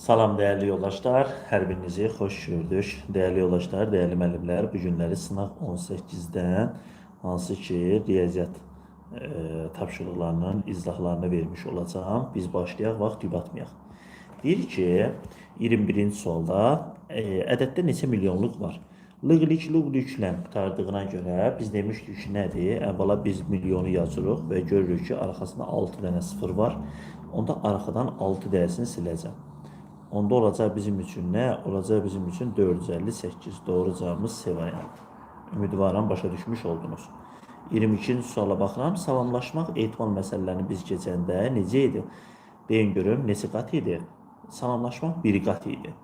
Salam değerli yoldaşlar, hər birinizi xoş gördük. Değerli yoldaşlar, değerli müəllimlər, bu günləri sınaq 18-dən hansı ki riyaziyyat e, tapşırıqlarının izahlarını vermiş olacağım. Biz başlayaq, vaxt yubatmayaq. Deyir ki, 21-ci sualda e, ədəddə neçə milyonluq var? Lığlik lığliklə qurtardığına görə biz demişdik ki, nədir? Əvvəla biz milyonu yazırıq və görürük ki, arxasında 6 dənə sıfır var. Onda arxadan 6 dəyəsini siləcəm. Onda olacaq bizim üçün nə? Olacaq bizim üçün 458. Doğru cavabımız C variantı. Ümidvaram başa düşmüş oldunuz. 22-ci suala baxıram. Salamlaşmaq ehtimal məsələlərini biz keçəndə necə idi? Deyin görüm, neçə qat idi? Salamlaşmaq bir qat idi.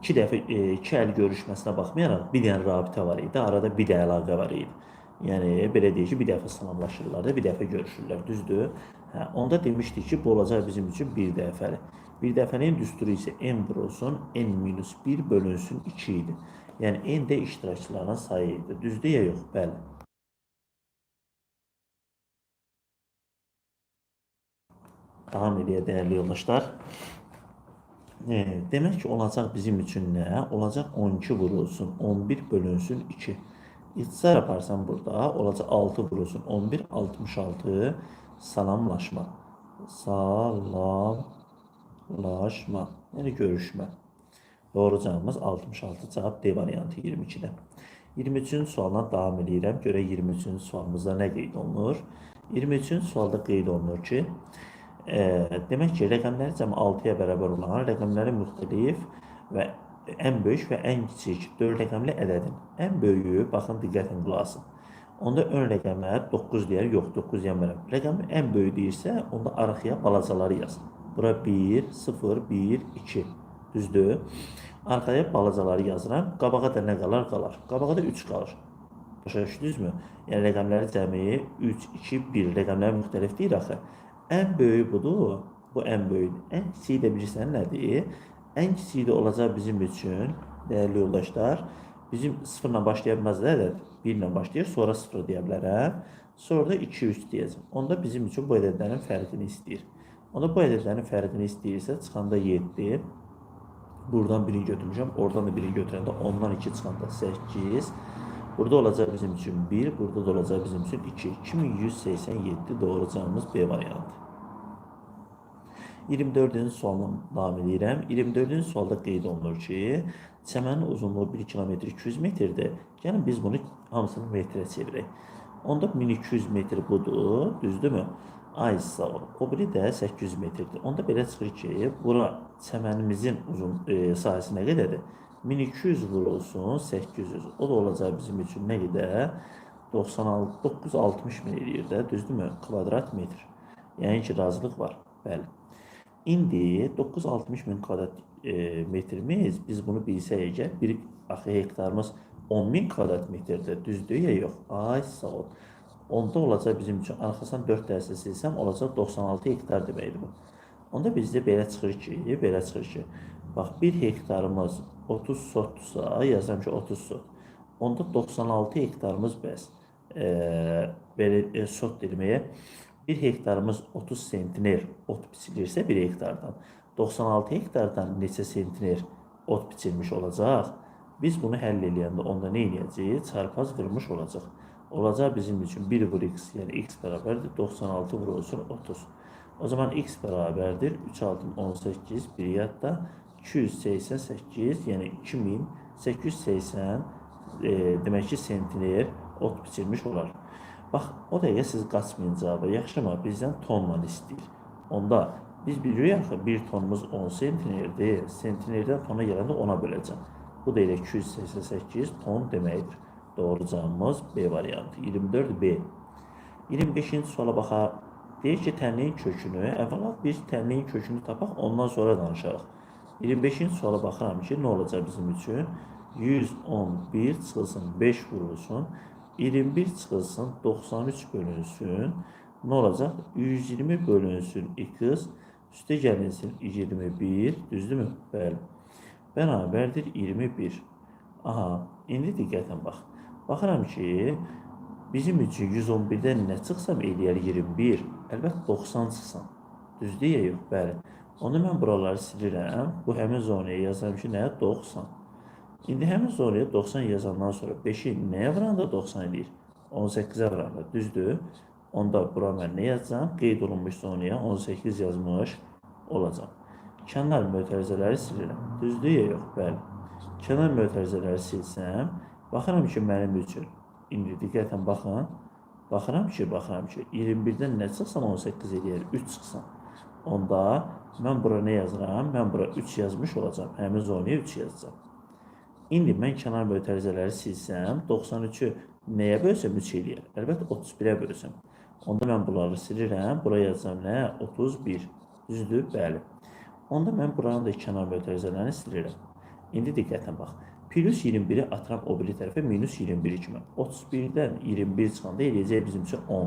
İki dəfə, e, iki əl görüşməsinə baxmayaraq bir dənə rabitə var idi. Arada bir də əlaqə var idi. Yəni belə deyək ki, bir dəfə salamlaşırlar da, bir dəfə görüşürlər, düzdür? Hə, onda demişdik ki, bu olacaq bizim üçün bir dəfəli. Bir dəfənin düsturu isə n vurulsun, n minus 1 bölünsün 2 idi. Yəni n də iştirakçıların sayı idi. Düzdür ya yox? Bəli. Davam edelim değerli yoldaşlar. E, demək ki, olacaq bizim üçün nə? Olacaq 12 vurulsun, 11 bölünsün 2. İxtisar yaparsan burada olacaq 6 vurulsun, 11, 66 salamlaşma. Salamlaşma. Yəni görüşmə. Doğru cavabımız 66 cavab D variantı 22-də. 23-cü sualdan davam edirəm. Görə 23-cü sualımızda nə qeyd olunur? 23-cü sualda qeyd olunur ki, e, demək ki, rəqəmləri cəmi 6-ya bərabər olan rəqəmlərin müxtəlif və ən böyük və ən kiçik 4 rəqəmli ədədin ən böyüyü, baxın diqqətin qulaq asın. Onda ön rəqəmə 9 deyər, yox 9 demirəm. Rəqəm ən böyük deyirsə, onda arxaya balacaları yaz. Bura 1, 0, 1, 2. Düzdür? Arxaya balacaları yazıram. Qabağa da nə qalar? Qalar. Qabağa da 3 qalır. Başa düşdünüzmü? Yəni rəqəmləri cəmi 3, 2, 1 rəqəmlər müxtəlif deyil axı. Ən böyüyü budur. Bu ən böyüdür. Ən kiçiyi də bilirsən nədir? Ən kiçiyi də olacaq bizim üçün, dəyərli yoldaşlar. Bizim sıfırla başlaya bilməz ədəd. 1 ilə başlayır, sonra 0 deyə bilərəm. Sonra da 2, 3 deyəcəm. Onda bizim üçün bu ədədlərin fərqini istəyir. Onda bu ədədlərin fərqini istəyirsə, çıxanda 7. Buradan birini götürmüşəm. Oradan da birini götürəndə ondan 2 çıxanda 8. Burada olacaq bizim üçün 1, burada da olacaq bizim üçün 2. 2187 doğru cavabımız B variantı. 24-cü sualla davam edirəm. 24-cü sualda qeyd olunur ki, çəmənin uzunluğu 1 km 200 metrdir. Gəlin biz bunu hamısını metrə çevirək. Onda 1200 metr budur, düzdürmü? Ay sağ ol. O biri də 800 metrdir. Onda belə çıxır ki, bura çəmənimizin uzun e, sahəsi nə qədərdir? 1200 vurulsun 800. O da olacaq bizim üçün nə qədər? 96 960 min eləyir də, düzdürmü? Kvadrat metr. Yəni ki, razılıq var. Bəli. İndi 960 min kvadrat e, metrimiz biz bunu bilsək əgər bir axı hektarımız 10 min kvadrat metrdir. Düzdür ya yox? Ay sağ ol. Onda olacaq bizim üçün arxasından 4 dərsə silsəm olacaq 96 hektar deməkdir bu. Onda bizdə belə çıxır ki, belə çıxır ki, bax 1 hektarımız 30 sotsa, yazıram ki 30 sot. Onda 96 hektarımız bəs. E, belə e, sot deməyə 1 hektarımız 30 sentiner ot biçilirsə 1 hektardan 96 hektardan neçə sentiner ot biçilmiş olacaq? Biz bunu həll eləyəndə onda nə edəcəyik? Çarpaz vurmuş olacaq. Olacaq bizim üçün 1 vur x, yəni x bərabərdir 96 vur olsun 30. O zaman x bərabərdir 3 altın 18 bir yadda 288 yəni 2880 e, demək ki sentiner ot biçilmiş olar. Bax, o dəqiqə siz qaçmayın cavaba. Yaxşı mı? Bizdən tonla istəyir. Onda biz bilirik axı 1 tonumuz 10 sentinerdir. Sentinerdən tona gələndə ona böləcəm. Bu da elə 288 ton deməkdir. Doğru cavabımız B variantı. 24B. 25-ci suala baxaq. Deyir ki, tənliyin kökünü, əvvəla biz tənliyin kökünü tapaq, ondan sonra danışarıq. 25-ci suala baxıram ki, nə olacaq bizim üçün? 111 çıxılsın 5 vurulsun. 21 çıxılsın 93 bölünsün. Nə olacaq? 120 bölünsün x üstə gəlinsin 21, düzdürmü? Bəli. Bərabərdir 21. Aha, indi diqqətlə bax. Baxıram ki, bizim üçün 111-dən nə çıxsam eləyər 21? Əlbəttə 90 çıxsın. Düzdür ya yox? Bəli. Onda mən buraları silirəm. Bu həmin zonaya yazıram ki, nəyə? 90. İndi həmin zonaya 90 yazandan sonra 5-i nəyə vuranda 90 edir? 18-ə vuranda, düzdür? Onda bura mən nə yazacağam? Qeyd olunmuş zonaya 18 yazmış olacaq. Kənar mötərizələri silirəm. Düzdür ya yox? Bəli. Kənar mötərizələri silsəm, baxıram ki, mənim üçün indi diqqətlə baxın. Baxıram ki, baxıram ki, 21-dən nə çıxsam 18 eləyər, 3 çıxsam. Onda mən bura nə yazıram? Mən bura 3 yazmış olacağam. Həmin zonaya 3 yazacağam. İndi mən kənar mötərizələri silsəm, 93-ü nəyə bölsəm 3 eləyər? Əlbəttə 31-ə bölsəm. Onda mən bunları silirəm. Bura yazacağam nə? 31. Düzdür? Bəli. Onda mən buranın da kənar mötərizələrini silirəm. İndi diqqətlə bax. Plus 21-i atıram o biri tərəfə minus 21 kimi. 31-dən 21 çıxanda eləyəcək bizim üçün 10.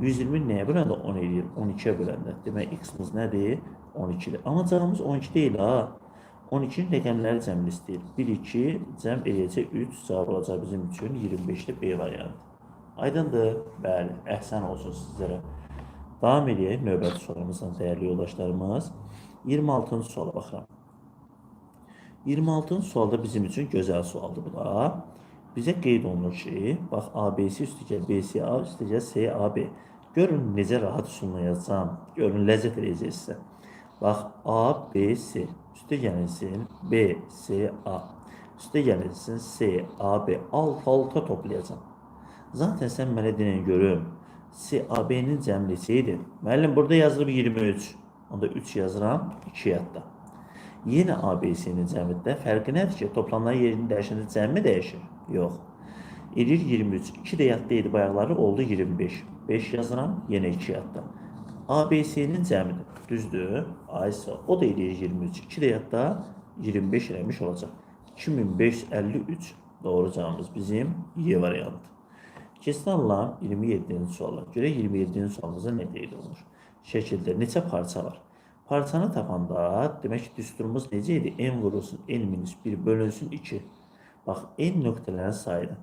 120 nəyə böləndə 10 eləyir? 12-yə böləndə. Demək x-imiz nədir? 12-dir. Amma cavabımız 12 deyil ha. 12-nin rəqəmləri cəmli istəyir. 1, 2, cəm eləyəcək 3, cavab olacaq bizim üçün 25-də B variantı. Aydındır? Bəli, əhsən olsun sizlərə. Davam edək növbəti sorumuzdan dəyərli yoldaşlarımız. 26-cı suala baxıram. 26-cı sualda bizim üçün gözəl sualdır bu da. Bizə qeyd olunur ki, bax ABC üstəgəl BCA üstəgəl CAB. Görün necə rahat üsulla yazacağam. Görün ləzzət eləyəcək sizə. Bax ABC üstə gəlinsin BCA. Üstə gəlinsin CAB. Alt-alta toplayacağam. Zaten sən mənə denən görüm. CAB-nin neçə idi? Müəllim burada yazılıb 23. Onda 3 yazıram 2 yadda. Yine ABC'nin cəmində fərqi nədir ki? Toplamların yerini dəyişəndə cəmi dəyişir? Yox. Edir 23. 2 də yadda idi bayaqları oldu 25. 5 yazıram, yenə 2 yadda. ABC'nin cəmidir. Düzdür? Aysa o da edir 23. 2 də yadda 25 eləmiş olacaq. 2553 doğru cavabımız bizim Y variantı. Alınan 27-ci suala görə 27-ci sualımıza nə qeyd olunur? Şəkildə neçə parça var? Parçanı tapanda demək düsturumuz necə idi? n vurulsun n minus 1 bölünsün 2. Bax, n nöqtələrin sayıdır.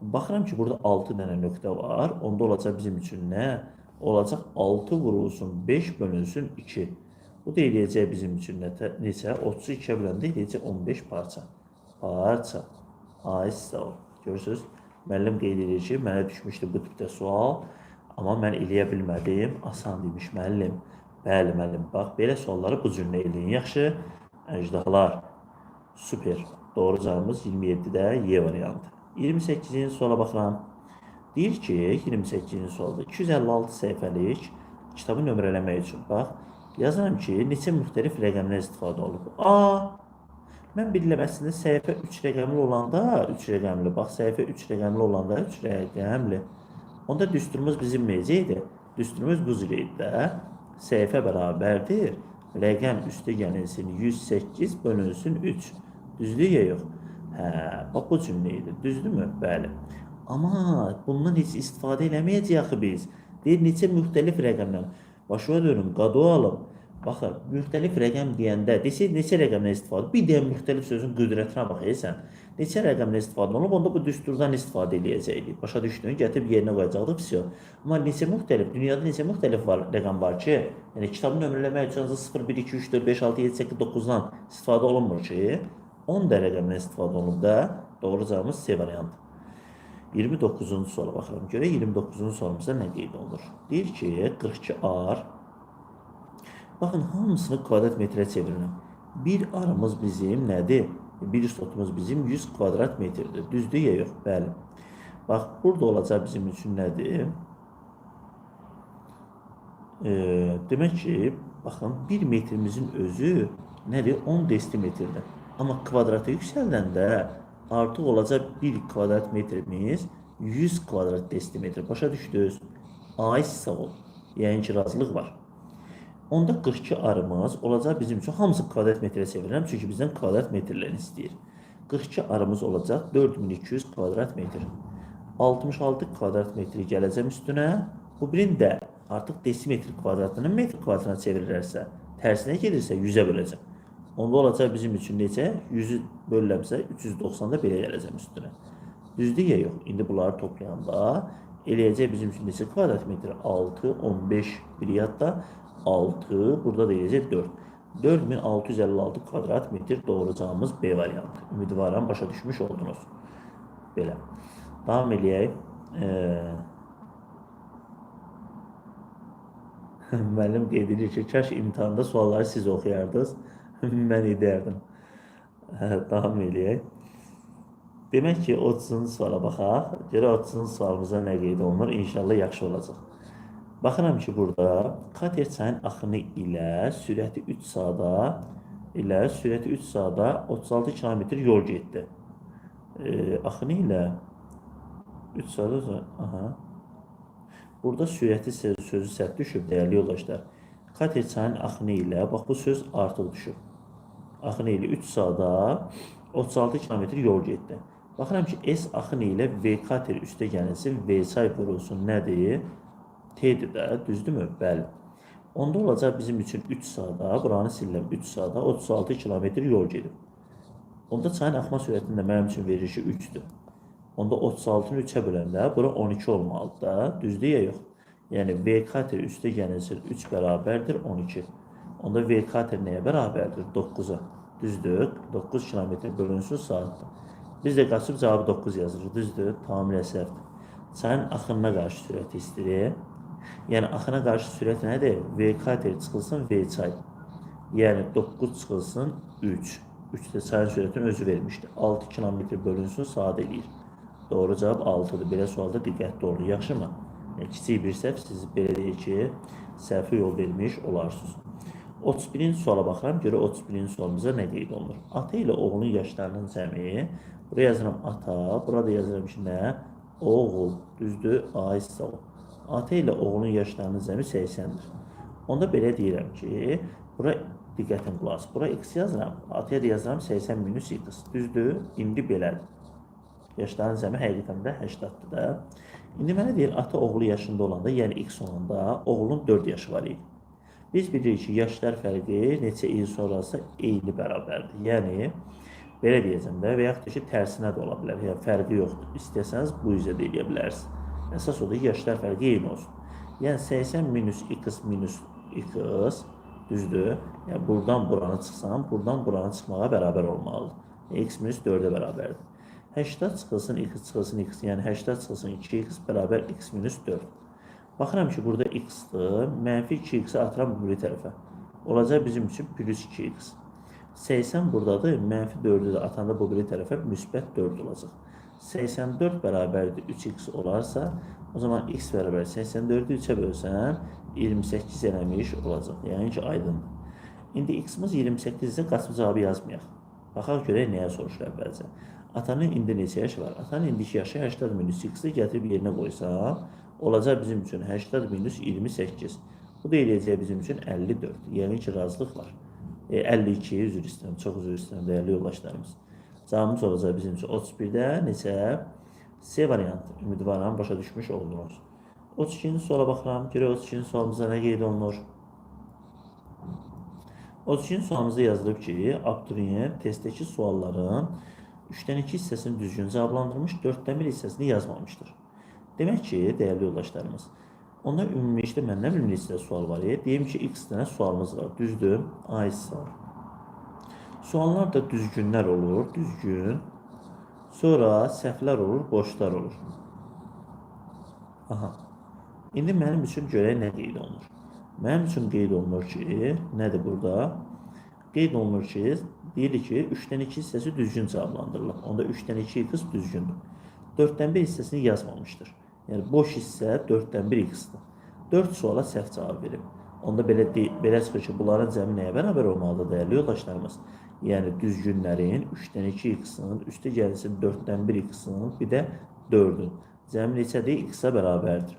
Baxıram ki, burada 6 dənə nöqtə var. Onda olacaq bizim üçün nə? Olacaq 6 vurulsun 5 bölünsün 2. Bu da eləyəcək bizim üçün neçə? 32-yə böləndə eləyəcək 15 parça. Parça. Ay sağ ol. Görürsünüz? Müəllim qeyd edir ki, mənə düşmüşdü bu tipdə sual, amma mən eləyə bilmədim. Asan demiş müəllim. Bəli müəllim, bax belə sualları bu cürlə eləyin. Yaxşı, əjdahlar. Super. Doğru cavabımız 27-də Y variantı. 28-ci suala baxıram. Deyir ki, 28-ci sualda 256 səhifəlik kitabı nömrələmək üçün bax, yazıram ki, neçə müxtəlif rəqəmlər istifadə olunub. A, Mən birləməsində səhifə 3 rəqəmli olanda 3 rəqəmli, bax səhifə 3 rəqəmli olanda 3 rəqəmli. Onda düsturumuz bizim necə? Düsturumuz bu cür də. Səhifə bərabərdir. Rəqəm üstə gələnsin 108 bölünsün 3. Düzdür ya yox? Hə, bax bu cümlə idi. Düzdürmü? Bəli. Amma bundan heç istifadə eləməyəcəyik axı biz. Deyir neçə müxtəlif rəqəmdən. Başa dönüm, qadu alım. Baxın, müxtəlif rəqəm deyəndə desək neçə rəqəmdən istifadə? Bir də müxtəlif sözün qüdrətinə bax sən. Neçə rəqəmdən istifadə olunub, onda bu düsturdan istifadə eləyəcəkdik. Başa düşdün? Gətirib yerinə qoyacaqdıq vəsiyo. Amma neçə müxtəlif, dünyada neçə müxtəlif var, rəqəm var ki, yəni kitabı nömrələmək üçün 0 1 2 3 4 5 6 7 8 9-dan istifadə olunmur ki, 10 da rəqəmdən istifadə olunub da, doğru cavabımız C variantı. 29-cu suala baxıram. Görə 29-cu sualımızda nə qeyd olunur? Deyir ki, 42 ar Bakın hamısını kvadrat metrə çevirirəm. Bir arımız bizim nədir? Bir istotumuz bizim 100 kvadrat metrdir. Düzdür ya yox? Bəli. Bax, burada olacaq bizim üçün nədir? E, demək ki, baxın, 1 metrimizin özü nədir? 10 desimetrdir. Amma kvadrata yüksəldəndə artıq olacaq 1 kvadrat metrimiz 100 kvadrat desimetr. Başa düşdünüz? Ay sağ ol. Yəni ki, razılıq var. Onda 42 arımız olacaq bizim üçün hamısı kvadrat metrə çevirirəm. Çünki bizdən kvadrat metrlərini istəyir. 42 arımız olacaq 4200 kvadrat metr. 66 kvadrat metri gələcəm üstünə. Bu birin də artıq desimetr kvadratını metr kvadratına çevirirlərsə, tərsinə gedirsə 100-ə böləcəm. Onda olacaq bizim üçün necə? 100-ü bölürəmsə 390-da belə gələcəm üstünə. Düzdür ya yox? İndi bunları toplayanda eləyəcək bizim üçün neçə kvadrat metr? 6, 15 bir yadda 6, burada da eləyəcək 4. 4656 kvadrat metr doğru cevabımız B variantı. Ümidvaram başa düşmüş oldunuz. Belə. Davam eləyək. Ee, müəllim qeyd edir ki, kaş imtahanda sualları siz oxuyardınız. Mən edərdim. Hə, Davam eləyək. Demək ki, 30-cu suala baxaq. Görə 30-cu sualımıza nə qeyd olunur? İnşallah yaxşı olacaq. Baxıram ki, burada kater çayın axını ilə sürəti 3 saata ilə sürəti 3 saata 36 km yol getdi. Ee, axını ilə 3 saata aha. Burada sürəti sö- sözü səhv düşüb dəyərli yoldaşlar. Kater çayın axını ilə bax bu söz artıq düşüb. Axını ilə 3 saata 36 km yol getdi. Baxıram ki, S axını ilə V kater üstə gəlisi V çay vurulsun nədir? T'dir də, düzdürmü? Bəli. Onda olacaq bizim üçün 3 saata, buranı silirəm 3 saata 36 km yol gedib. Onda çayın axma sürətinin də mənim üçün verilişi 3-dür. Onda 36-nı 3-ə böləndə bura 12 olmalıdır da, düzdür ya yox? Yəni V kater üstə gələcək 3 bərabərdir 12. Onda V kater nəyə bərabərdir? 9-a. Düzdür? 9 km bölünsün saatda. Biz də qaçıb cavabı 9 yazırıq. Düzdür? Tamamilə səhvdir. Çayın axınına qarşı sürəti istəyirik. Yəni axına qarşı sürət nədir? V kater çıxılsın V çay. Yəni 9 çıxılsın 3. 3 də çayın sürətini özü vermişdi. 6 km bölünsün saat eləyir. Doğru cavab 6-dır. Belə sualda diqqətli olun. Yaxşımı? Yəni, kiçik bir səhv siz belə deyək ki, səhvə yol vermiş olarsınız. 31-ci suala baxıram. Görə 31-ci sualımıza nə qeyd olunur? Ata ilə oğlun yaşlarının cəmi. Buraya yazıram ata, burada yazıram ki, nə? Oğul, düzdür? A hissə o. Ata ilə oğlun yaşlarının cəmi 80-dir. Onda belə deyirəm ki, bura diqqətin qulaq as. Bura x yazıram. Ataya da yazıram 80 minus x. Düzdür? İndi belədir. Yaşların cəmi həqiqətən də 80-dir də. İndi mənə deyir, ata oğlu yaşında olanda, yəni x olanda oğlunun 4 yaşı var idi. Biz bilirik ki, yaşlar fərqi neçə il sonrası eyni bərabərdir. Yəni, belə deyəcəm də və yaxud da ki, tərsinə də ola bilər. Yəni, fərqi yoxdur. İstəsəniz bu üzrə də eləyə bilərsiniz. Əsas odur ki, yaşlar fərqi eyni olsun. Yəni, 80 minus x minus x düzdür. Yəni, buradan buranı çıxsam, buradan buranı çıxmağa bərabər olmalıdır. x minus 4-ə bərabərdir. 80 çıxılsın x çıxılsın x, yəni 80 çıxılsın 2x bərabər x minus 4. Baxıram ki, burada x-dır. Mənfi 2x-i atıram bu biri tərəfə. Olacaq bizim üçün plus 2x. 80 buradadır. Mənfi 4-ü də atanda bu biri tərəfə müsbət 4 olacaq. 84 bərabərdir 3x olarsa, o zaman x bərabər 84-ü 3-ə bölsəm 28 eləmiş olacaq. Yəni ki, aydındır. İndi x-imiz 28 isə qaçma cavabı yazmayaq. Baxaq görək nəyə soruşur əvvəlcə. Atanın indi neçə yaşı var? Atanın indiki yaşı 80 minus x-i gətirib yerinə qoysam, olacaq bizim üçün 80 minus 28. Bu da eləyəcək bizim üçün 54. Yəni ki, razılıq var. E, 52 üzr istəyirəm, çox üzr istəyirəm dəyərli yoldaşlarımız. Cavabımız olacaq bizim üçün 31-də neçə? C variantı. Ümidvaram başa düşmüş oldunuz. 32-ci suala baxıram. Görək 32-ci sualımıza nə qeyd olunur? 32-ci sualımızda yazılıb ki, abituriyent testdəki sualların 3-dən 2 hissəsini düzgün cavablandırmış, 4-dən 1 hissəsini yazmamışdır. Demək ki, dəyərli yoldaşlarımız, onda ümumilikdə məndən neçə sual var. Deyim ki, x dənə sualımız var. Düzdür? A hissə. Suallar da düzgünlər olur, düzgün. Sonra səhvlər olur, boşlar olur. Aha. İndi mənim üçün görək nə qeyd olunur. Mənim üçün qeyd olunur ki, nədir burada? Qeyd olunur ki, deyilir ki, 3-dən 2 hissəsi düzgün cavablandırılır. Onda 3-dən 2 x düzgündür. 4-dən 1 hissəsini yazmamışdır. Yəni boş hissə 4-dən 1 x-dir. 4 suala səhv cavab verib. Onda belə belə çıxır ki, bunların cəmi nəyə bərabər olmalıdır dəyərli yoldaşlarımız? Yəni düzgünlərin 3-dən 2 x-ın, üstə gəlsin 4-dən 1 x-ın, bir də 4-ün. Cəmi neçədir? x-a bərabərdir.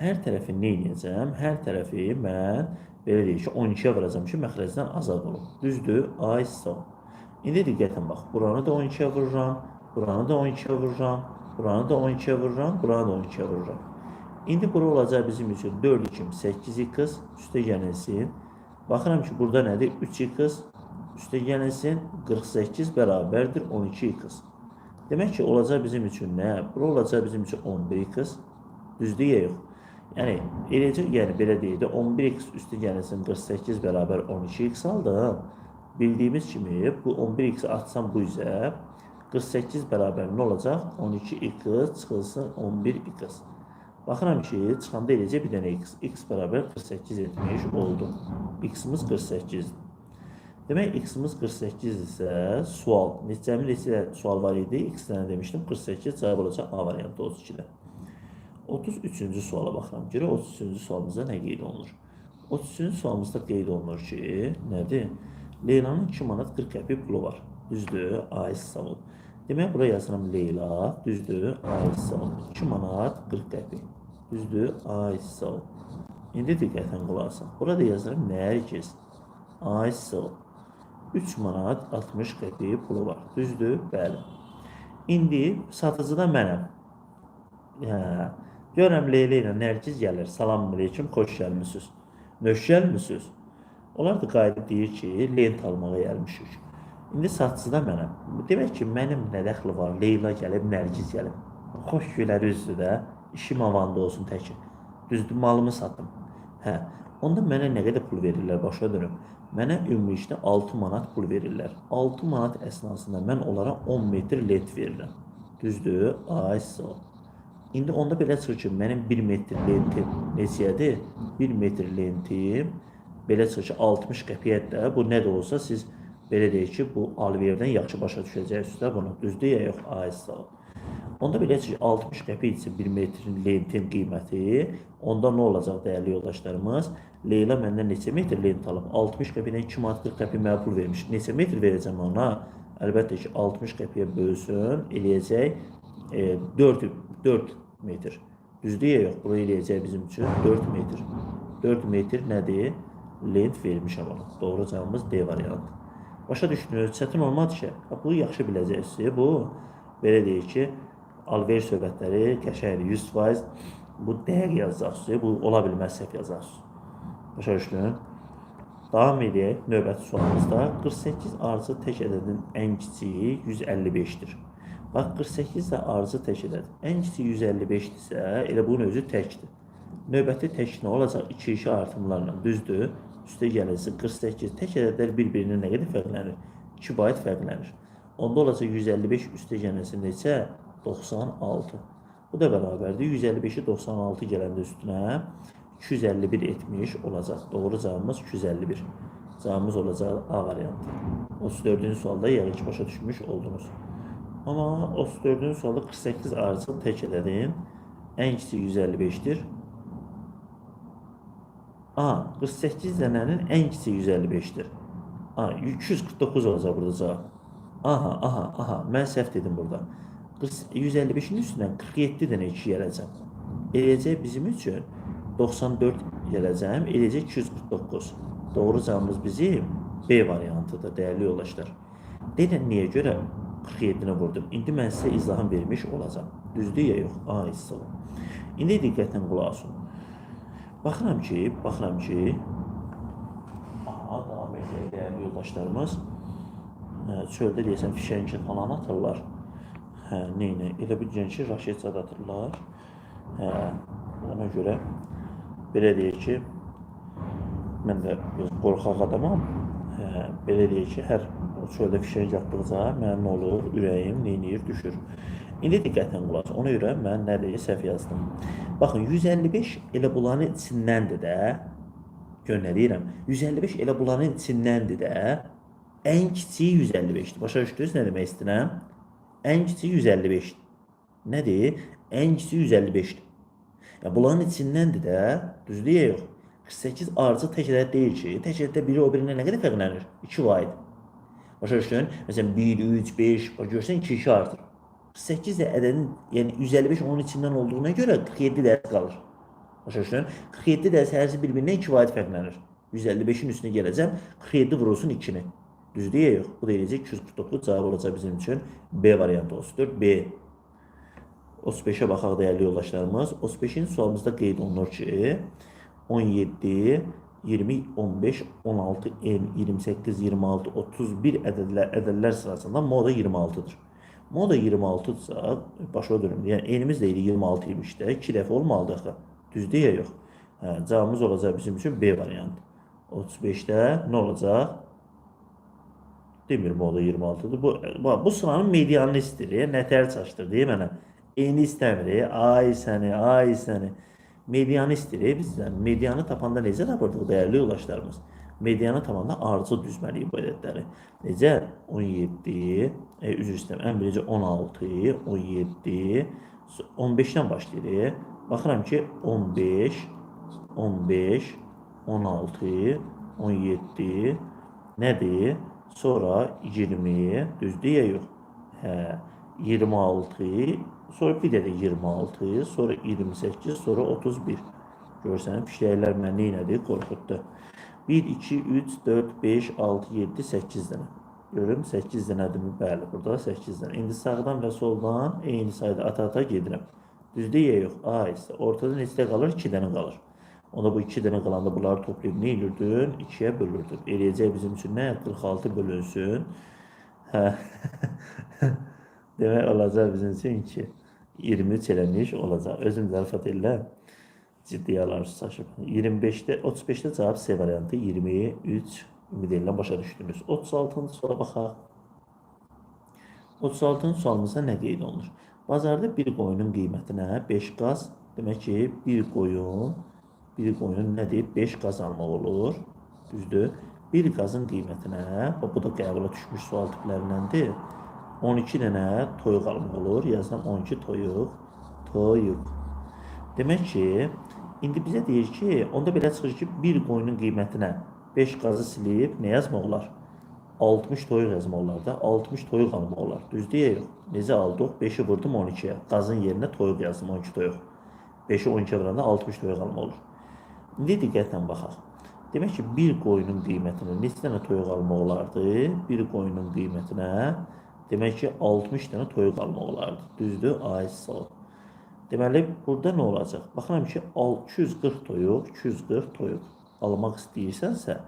Hər tərəfi nə edəcəm? Hər tərəfi mən belə deyək ki, 12-yə vuracam ki, məxrəcdən azad olum. Düzdür? A hissə o. İndi diqqətin bax. Buranı da 12-yə vururam, buranı da 12-yə vururam, buranı da 12-yə vururam, buranı da 12-yə vururam. İndi bura olacaq bizim üçün 4 2 8x üstə gəlsin. Baxıram ki, burada nədir? 3x üstə gəlsin 48 bərabərdir 12x. Demək ki, olacaq bizim üçün nə? Bura olacaq bizim üçün 11x. Düzdür ya yox? Yəni eləcə yəni belə deyildi. 11x üstü gəlsin 48 bərabər 12x aldım. Bildiyimiz kimi bu 11x atsam bu üzə 48 bərabər nə olacaq? 12x çıxılsın 11x. Baxıram ki, çıxanda eləcə bir dənə x. x bərabər 48 etmiş oldu. x-imiz 48. Demək x-imiz 48 isə sual. Neçəmi neçə sual var idi? x-dən demişdim 48 cavab olacaq A variantı 32-də. 33-cü suala baxıram. Görə 33-cü sualımızda nə qeyd olunur? 33-cü sualımızda qeyd olunur ki, nədir? Leylanın 2 manat 40 qəpik pulu var. Düzdür? A hesabı. Demək bura yazıram Leyla, düzdür? A hesabı. 2 manat 40 qəpik. Düzdür? A hesabı. İndi diqqətən qulaq asın. Burada yazıram Nərgiz. A hesabı. 3 manat 60 qəpik pulu var. Düzdür? Bəli. İndi satıcı da mənəm. Hə. Görürəm Leyla ilə Nərgiz gəlir. Salam aleyküm, xoş gəlmisiniz. Nöş gəlmisiniz. Onlar da qayıdıb deyir ki, lent almağa gəlmişik. İndi satıcı da mənəm. Demək ki, mənim nə dəxli var? Leyla gəlib, Nərgiz gəlib. Xoş gülər üzdür də. İşim avanda olsun təki. Düzdür, malımı satım. Hə. Onda mənə nə qədər pul verirlər başa dönüm. Mənə ümumilikdə 6 manat pul verirlər. 6 manat əsnasında mən onlara 10 metr lent verirəm. Düzdür? Ay sağ ol. İndi onda belə çıxır ki, mənim 1 metr lentim neçədir? 1 metr lentim belə çıxır ki, 60 qəpiyyət də bu nə də olsa siz belə deyək ki, bu alverdən yaxşı başa düşəcəksiniz də bunu. Düzdür ya yox? Ay sağ ol. Onda çıxır 60 qəpik üçün 1 metrin lentin qiyməti onda nə olacaq dəyərli yoldaşlarımız? Leyla məndən neçə metr lent alıb? 60 qəpikdən 2 manat 40 qəpik mənə vermiş. Neçə metr verəcəm ona? Əlbəttə ki, 60 qəpiyə bölsün, eləyəcək e, 4 4 metr. Düzdür ya yox? Bura eləyəcək bizim üçün 4 metr. 4 metr nədir? Lent vermişəm ona. Doğru cavabımız D variantı. Başa düşdünüz? Çətin olmadı ki. Bu yaxşı biləcəksiniz. Bu belə deyək ki, alver söhbətləri qəşəngdir. 100% bu dəqiq yazacaqsınız. Bu ola bilməz səhv yazarsınız. Başa düşdün? Davam edək. Növbəti sualımızda 48 arıcı tək ədədin ən kiçiyi 155-dir. Bax 48 də arıcı tək ədəd. Ən kiçiyi 155-dirsə, elə bunun özü təkdir. Növbəti tək nə olacaq? 2-2 artımlarla düzdür. Üstə gəlirsə 48 tək ədədlər bir-birinə nə qədər fərqlənir? 2 bayt fərqlənir. Onda olacaq 155 üstə gəlirsə neçə? 96. Bu da bərabərdir. 155-i 96 gələndə üstünə 251 etmiş olacaq. Doğru cavabımız 251. Cavabımız olacaq A variantı. 34-cü sualda yəqin ki başa düşmüş oldunuz. Amma 34-cü sualda 48 arıcıl tək ədədin ən kiçik 155-dir. A, 48 dənənin ən kiçik 155-dir. A, 249 olacaq burada cavab. Aha, aha, aha, mən səhv dedim burada. 155-in üstündən 47 dənə 2 gələcəm. Eləcək bizim üçün 94 gələcəm, eləcək 249. Doğru cavabımız bizim B variantıdır, dəyərli yoldaşlar. Deyən niyə görə 47-ni vurdum? İndi mən sizə izahım vermiş olacağam. Düzdür ya yox? A hissəli. İndi diqqətlə qulaq asın. Baxıram ki, baxıram ki, aha, davam edək dəyərli yoldaşlarımız. Hə, çöldə deyəsən fişəngi falan atırlar. Hə, neynə? Elə biləcəksən ki, raşet zad atırlar. Hə, ona görə belə deyək ki, mən də qorxaq adamam. Belə deyək ki, hər o çöldə fişəng atdıqca mənim olur, ürəyim neynir, düşür. İndi diqqətlə qulaq. Ona görə mən nə deyək səhv yazdım. Baxın 155 elə bunların içindəndir də. Gör nə deyirəm? 155 elə bunların içindəndir də. Ən kiçiyi 155-dir. Başa düşdünüz nə demək istəyirəm? Ən kiçiyi 155-dir. Nədir? Ən kiçiyi 155-dir. Ya bunların içindəndir də, düzdür ya yox? 48 arıcı tək ədəd deyil ki, tək ədəddə biri o birindən nə qədər fərqlənir? 2 vahid. Başa düşdün? Məsələn 1, 3, 5, bax görsən 2 2 artır. 48 də ədədin, yəni 155 onun içindən olduğuna görə 47 dərs qalır. Başa düşdün? 47 dərs hərsi bir-birindən 2 vahid fərqlənir. 155-in üstünə gələcəm, 47 vurulsun 2-ni. Düzdür ya yox? Bu da eləyəcək 249 cavab olacaq bizim üçün B variantı 34. B 35'e baxaq dəyərli yoldaşlarımız. 35-in sualımızda qeyd olunur ki, 17, 20, 15, 16, 28, 26, 31 ədədlər, ədədlər sırasında moda 26-dır. Moda 26-dırsa, başa dönüm. Yəni enimiz də 26 imiş də, 2 dəfə olmalıdır axı. Düzdür ya yox? Hə, cavabımız olacaq bizim üçün B variantı. 35-də nə olacaq? Demirim o da 26'dır. Bu, bu, bu sıranın medianını istəyir. Nətər çaşdır deyə mənə. Eyni istəmir. Ay səni, ay səni. Medianı istəyir bizdən. Medianı tapanda necə tapırdıq dəyərli yoldaşlarımız? Medianı tapanda ardıcıl düzməliyik bu ədədləri. Necə? 17, e, üzr istəyirəm. Ən birinci 16, 17, 15-dən başlayırıq. Baxıram ki 15, 15, 16, 17 nədir? Sonra 20, düzdür ya yox? Hə, 26, sonra bir də də 26, sonra 28, sonra 31. Görsən, pişləyirlər məni nədir? Qorxutdu. 1, 2, 3, 4, 5, 6, 7, 8 dənə. Görürüm 8 dənədir. Bəli, burada 8 dənə. İndi sağdan və soldan eyni sayda ata-ata gedirəm. Düzdür ya yox? A isə ortada neçə qalır? 2 dənə qalır. Onda bu 2 dənə qalanda bunları toplayıb nə edirdin? 2-yə bölürdün. Eləyəcək bizim üçün nə? 46 bölünsün. Hə. Demək olacaq bizim üçün 2. 23 eləmiş olacaq. Özüm zarafat elə ciddiyə alarsaşıb. 25-də 35-də cavab C variantı 23 ümid edirəm başa düşdünüz. 36-cı suala baxaq. 36-cı sualımızda nə qeyd olunur? Bazarda bir qoyunun qiymətinə 5 qaz, demək ki, bir qoyun, bir qoyun nədir? 5 qaz almaq olur. Düzdür? Bir qazın qiymətinə, bu da qəbula düşmüş sual tiplərindəndir. 12 dənə toyuq almaq olur. Yazıram 12 toyuq, toyuq. Demək ki, indi bizə deyir ki, onda belə çıxır ki, bir qoyunun qiymətinə 5 qazı silib nə yazmaq olar? 60 toyuq yazmaq olar da. 60 toyuq almaq olar. Ya yox? Necə aldıq? 5-i vurdum 12-yə. Qazın yerinə toyuq yazdım 12 toyuq. 5-i 12-yə vuranda 60 toyuq almaq olur. İndi diqqətlə baxaq. Demək ki, bir qoyunun qiymətinə neçə dənə toyuq almaq olardı? Bir qoyunun qiymətinə demək ki, 60 dənə toyuq almaq olardı. Düzdür? Sağ ol. Deməli, burada nə olacaq? Baxıram ki, 240 toyuq, 240 toyuq almaq istəyirsənsə,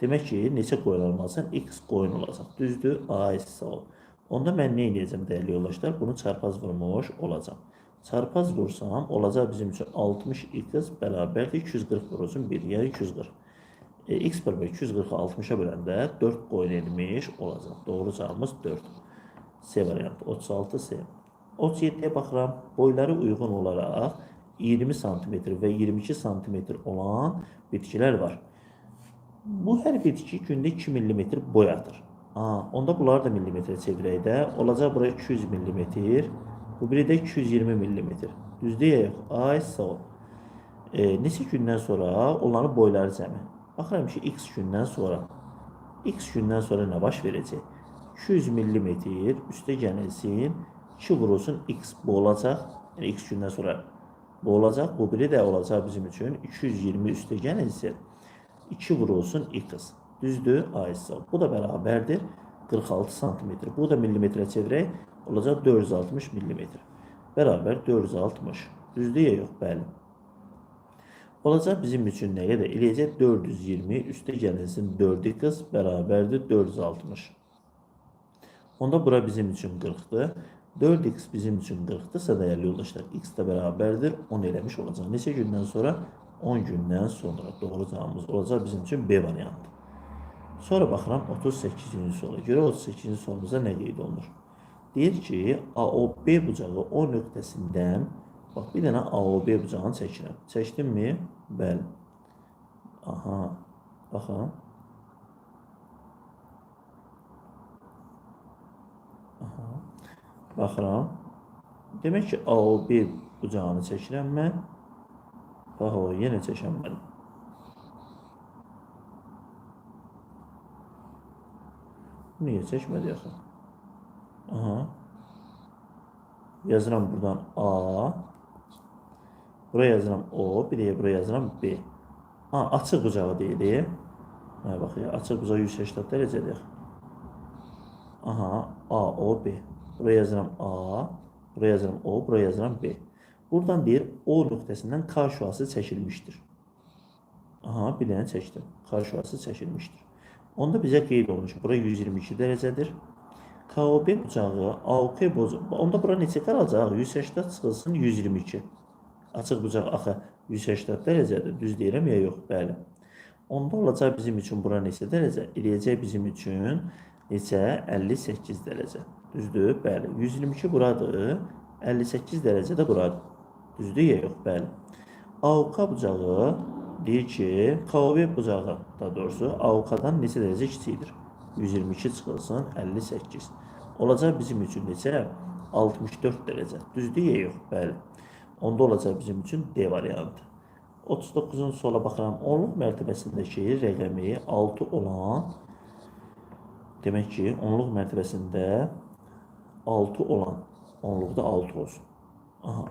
demək ki, neçə qoyun almalısan? X qoyun olacaq. Düzdür? Sağ ol. Onda mən nə edəcəm dəyərli yoldaşlar? Bunu çarpaz vurmuş olacam. Çarpaz vursam, olacaq bizim üçün 60 x bərabərdir 240 vurulsun 1, yəni 240. E, x bərabər 240-ı 60-a böləndə 4 qoyun etmiş olacaq. Doğru cavabımız 4. C variantı 36 C. 37-yə baxıram. Boyları uyğun olaraq 20 sm və 22 sm olan bitkilər var. Bu hər bitki gündə 2 mm boy atır. Aa, onda bunları da millimetrə çevirək də. Olacaq bura 200 mm. Bu biri də 220 mm. Düzdür ya yox? Ay sağ ol. E, neçə gündən sonra onların boyları cəmi. Baxıram ki, x gündən sonra x gündən sonra nə baş verəcək? 200 mm üstə 2 vurulsun x bu olacaq. Yəni x gündən sonra bu olacaq. Bu biri də olacaq bizim üçün 220 üstə gəlsin, 2 vurulsun x. Düzdür? Ay sağ ol. Bu da bərabərdir 46 sm. Bu da millimetrə çevirək. Olacaq 460 mm. Bərabər 460. Düzdür ya yox? Bəli. Olacaq bizim üçün nə qədər? Eləyəcək 420 üstə gəlsin 4 qız bərabərdir 460. Onda bura bizim üçün 40-dır. 4x bizim üçün 40-dırsa dəyərli yoldaşlar x də bərabərdir 10 eləmiş olacaq. Neçə gündən sonra? 10 gündən sonra doğru cavabımız olacaq bizim üçün B variantı. Sonra baxıram 38-ci suala. Görə 38-ci sualımızda nə qeyd olunur? Deyir ki, AOB bucağı O nöqtəsindən bax bir dənə AOB bucağını çəkirəm. Çəkdimmi? Bəli. Aha. Baxın. Aha. Baxıram. Demək ki, AOB bucağını çəkirəm mən. Bax o, yenə çəkəmədim. Niyə çəkmədi axı? Aha. Yazıram buradan A. Buraya yazıram O. Bir de buraya yazıram B. Ha, açıq bucağı deyilir. Hə, bax açıq bucağı 180 dərəcədir. Aha, A, O, B. Buraya yazıram A. Buraya yazıram O. Buraya yazıram B. Buradan deyir O nöqtəsindən K şüası çəkilmişdir. Aha, bir dənə çəkdim. K şüası çəkilmişdir. Onda bizə qeyd olunmuş. Bura 122 dərəcədir. KOB bucağı AOK bucağı. Onda bura neçə qalacaq? 180 çıxılsın 122. Açıq bucaq axı 180 dərəcədir. Düz deyirəm ya yox? Bəli. Onda olacaq bizim üçün bura neçə dərəcə? Eləyəcək bizim üçün neçə? 58 dərəcə. Düzdür? Bəli. 122 buradır. 58 dərəcə də buradır. Düzdür ya yox? Bəli. AOK bucağı deyir ki, KOV bucağı daha doğrusu AOK-dan neçə dərəcə kiçikdir? 122 çıxılsın 58. Olacaq bizim üçün neçə? 64 dərəcə. Düzdür ya yox? Bəli. Onda olacaq bizim üçün D variantı. 39-un sola baxıram. Onluq mərtəbəsindəki rəqəmi 6 olan demək ki, onluq mərtəbəsində 6 olan onluqda 6 olsun. Aha.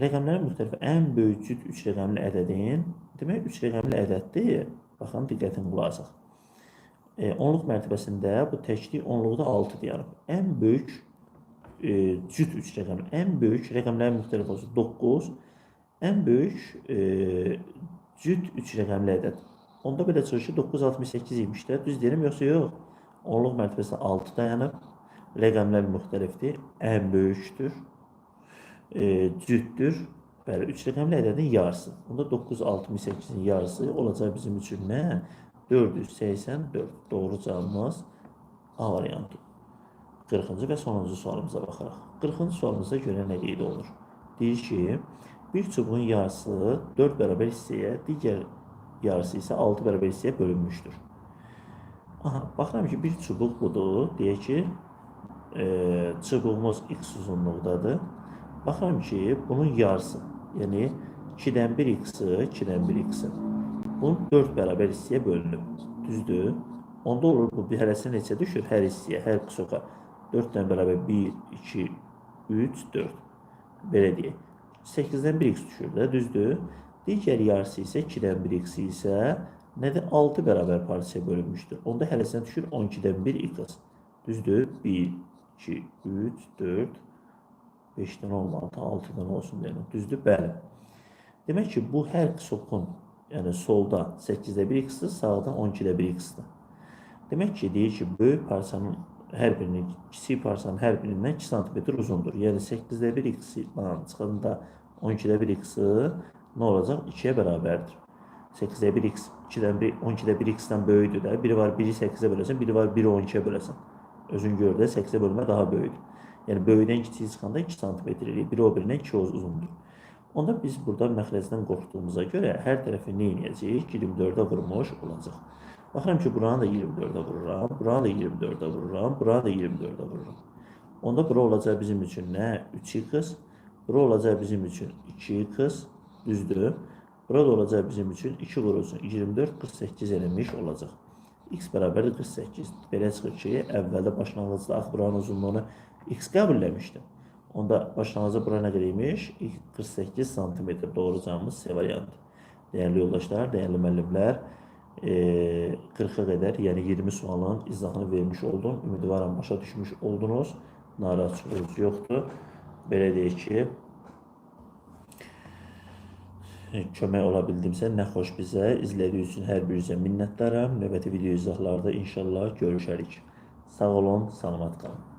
Rəqəmlərin müxtəlif ən böyük cüt 3 rəqəmli ədədin demək 3 rəqəmli ədəddir. Baxın diqqətin qulaq asaq. E, onluq mərtəbəsində bu təklik onluqda 6 deyirəm. Ən böyük e, cüt 3 rəqəmi, ən böyük rəqəmlərin müxtəlif olsun 9, ən böyük e, cüt 3 rəqəmli ədəd. Onda belə çıxır ki 968 imiş də. Düz deyirəm yoxsa yox? Onluq mərtəbəsi 6 dayanıb. Rəqəmlər müxtəlifdir. Ən böyükdür. E, cütdür. Bəli, 3 rəqəmli ədədin yarısı. Onda 968-in yarısı olacaq bizim üçün nə? 484. Doğru cavabımız A variantı. 40-cı və sonuncu sualımıza baxaraq. 40-cı sualımızda görə nə qeyd olunur? Deyir ki, bir çubuğun yarısı 4 bərabər hissəyə, digər yarısı isə 6 bərabər hissəyə bölünmüşdür. Aha, baxıram ki, bir çubuq budur. Deyək ki, e, x uzunluqdadır. Baxıram ki, bunun yarısı, yəni 2-dən 1 x-i, 2-dən 1 x-i. Bunun 4 bərabər hissəyə bölünüb. Düzdür? Onda olur bu bir hərəsi neçə düşür? Hər hissəyə, hər qısoqa. 4-dən bərabər 1, 2, 3, 4. Belə deyək. 8-dən 1 x düşür də, düzdür? Digər yarısı isə 2-dən 1 x isə nədir? 6 bərabər parçaya bölünmüşdür. Onda hərəsinə düşür 12-dən 1 x. Düzdür? 1, 2, 3, 4, 5-dən olmalı, 6-dan olsun deyiləm. Düzdür? Bəli. Demək ki, bu hər qısokun, yəni solda 8-də 1 x-dir, sağda 12-də 1 x-dir. Ki, deyir ki, böyük parçanın hər birinin, kiçik parçanın hər birindən 2 sm uzundur. Yəni 8-də 1 x-i çıxanda 12-də 1 x-i nə olacaq? 2-yə bərabərdir. 8-də 1 x, 2-dən 1, 12-də 1 x-dən böyükdür də. Biri var 1-i 8-ə böləsən, biri var 1-i 12-yə böləsən. Özün gör də 8-ə bölmə daha böyükdür. Yəni böyükdən kiçiyi çıxanda 2 sm eləyir. Biri o birindən 2 uzundur. Onda biz burada məxrəcdən qorxduğumuza görə hər tərəfi nə edəcəyik? 24-ə vurmuş olacaq. Baxıram ki, buranı da 24-ə vururam, buranı da 24-ə vururam, buranı da 24-ə vururam. Onda bura olacaq bizim üçün nə? 3x, bura olacaq bizim üçün 2x, düzdür? Bura da olacaq bizim üçün 2 vurulsun 24, 48 eləmiş olacaq. X bərabərdir 48. Belə çıxır ki, əvvəldə başlanğıcda ax buranın uzunluğunu x qəbul etmişdim. Onda başlanğıcda bura nə qədər imiş? 48 sm. Doğru cavabımız C variantı. Değerli yoldaşlar, değerli müəllimlər, e, 40-a qədər, yəni 20 sualın izahını vermiş oldum. Ümidvaram başa düşmüş oldunuz. Narahatçılığınız yoxdur. Belə deyək ki, kömək ola bildimsə nə xoş bizə. İzlədiyiniz üçün hər birinizə minnətdaram. Növbəti video izahlarda inşallah görüşərik. Sağ olun, salamat qalın.